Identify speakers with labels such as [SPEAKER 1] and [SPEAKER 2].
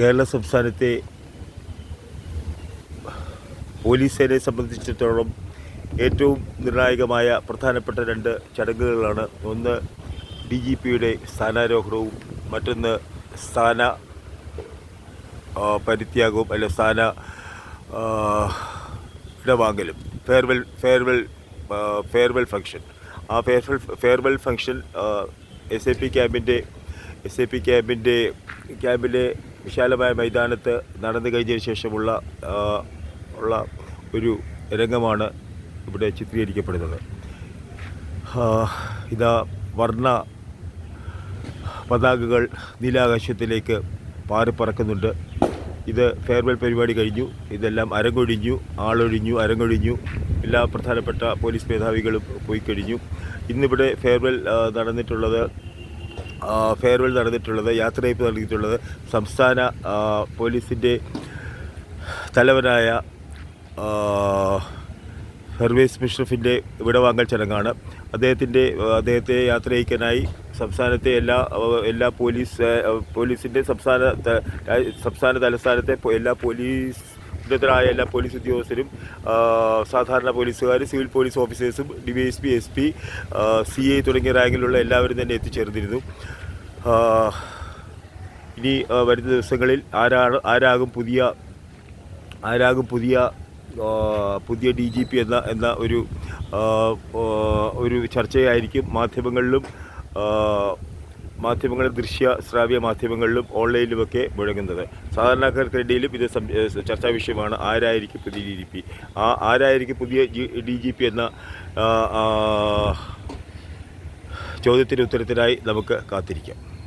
[SPEAKER 1] കേരള സംസ്ഥാനത്തെ പോലീസ് സേനയെ സംബന്ധിച്ചിടത്തോളം ഏറ്റവും നിർണായകമായ പ്രധാനപ്പെട്ട രണ്ട് ചടങ്ങുകളാണ്. ഒന്ന് ഡി ജി പിയുടെ സ്ഥാനാരോഹണവും മറ്റൊന്ന് സ്ഥാന പരിത്യാഗവും അല്ല സ്ഥാന ഇടവാങ്ങലും. Farewell farewell farewell function. ആ farewell farewell function S A P ക്യാമ്പിന്റെ എസ് എ പി ക്യാമ്പിന്റെ ക്യാമ്പിലെ വിശാലമായ മൈതാനത്ത് നടന്നു കഴിഞ്ഞതിന് ശേഷമുള്ള ഉള്ള ഒരു രംഗമാണ് ഇവിടെ ചിത്രീകരിക്കപ്പെടുന്നത്. ഇതാ വർണ പതാകകൾ നീലാകാശത്തിലേക്ക് പാറിപ്പറക്കുന്നുണ്ട്. ഇത് ഫെയർവെൽ പരിപാടി കഴിഞ്ഞു. ഇതെല്ലാം അരങ്ങൊഴിഞ്ഞു ആളൊഴിഞ്ഞു അരങ്ങൊഴിഞ്ഞു. എല്ലാ പ്രധാനപ്പെട്ട പോലീസ് മേധാവികളും പോയി കഴിഞ്ഞു. ഇന്നിവിടെ ഫെയർവെൽ നടന്നിട്ടുള്ളത് ഫെയർവെൽ നടന്നിട്ടുള്ളത് യാത്രയപ്പ് നടന്നിട്ടുള്ളത് സംസ്ഥാന പോലീസിന്റെ തലവനായ സർവേസ് മിഷ്റഫിന്റെ വിടവാങ്ങൽ ചടങ്ങാണ്. അദ്ദേഹത്തിന്റെ അദ്ദേഹത്തെ യാത്രയക്കാനായി സംസ്ഥാനത്തെ എല്ലാ എല്ലാ പോലീസ് പോലീസിന്റെ സംസ്ഥാന സംസ്ഥാന തലസ്ഥാനത്തെ എല്ലാ പോലീസ് ഉന്നതരായ എല്ലാ പോലീസ് ഉദ്യോഗസ്ഥരും സാധാരണ പോലീസുകാർ civil police ഓഫീസേഴ്സും D Y S P S P C I തുടങ്ങിയ റാങ്കിലുള്ള എല്ലാവരും തന്നെ എത്തിച്ചേർന്നിരുന്നു. ഇനി വരുന്ന ദിവസങ്ങളിൽ ആരാണ് ആരാകും പുതിയ ആരാകും പുതിയ പുതിയ ഡി ജി പി എന്ന എന്ന ഒരു ഒരു ചർച്ചയായിരിക്കും. മാധ്യമങ്ങളിലും മാധ്യമങ്ങളിൽ ദൃശ്യ ശ്രാവ്യ മാധ്യമങ്ങളിലും ഓൺലൈനിലുമൊക്കെ മുഴങ്ങുന്നത്. സാധാരണക്കാർക്കിടയിലും ഇത് ചർച്ചാ വിഷയമാണ്. ആരായിരിക്കും പുതിയ ഡി ജി പി? ആ ആരായിരിക്കും പുതിയ ഡി ജി പി എന്ന ചോദ്യത്തിന് ഉത്തരത്തിനായി നമുക്ക് കാത്തിരിക്കാം.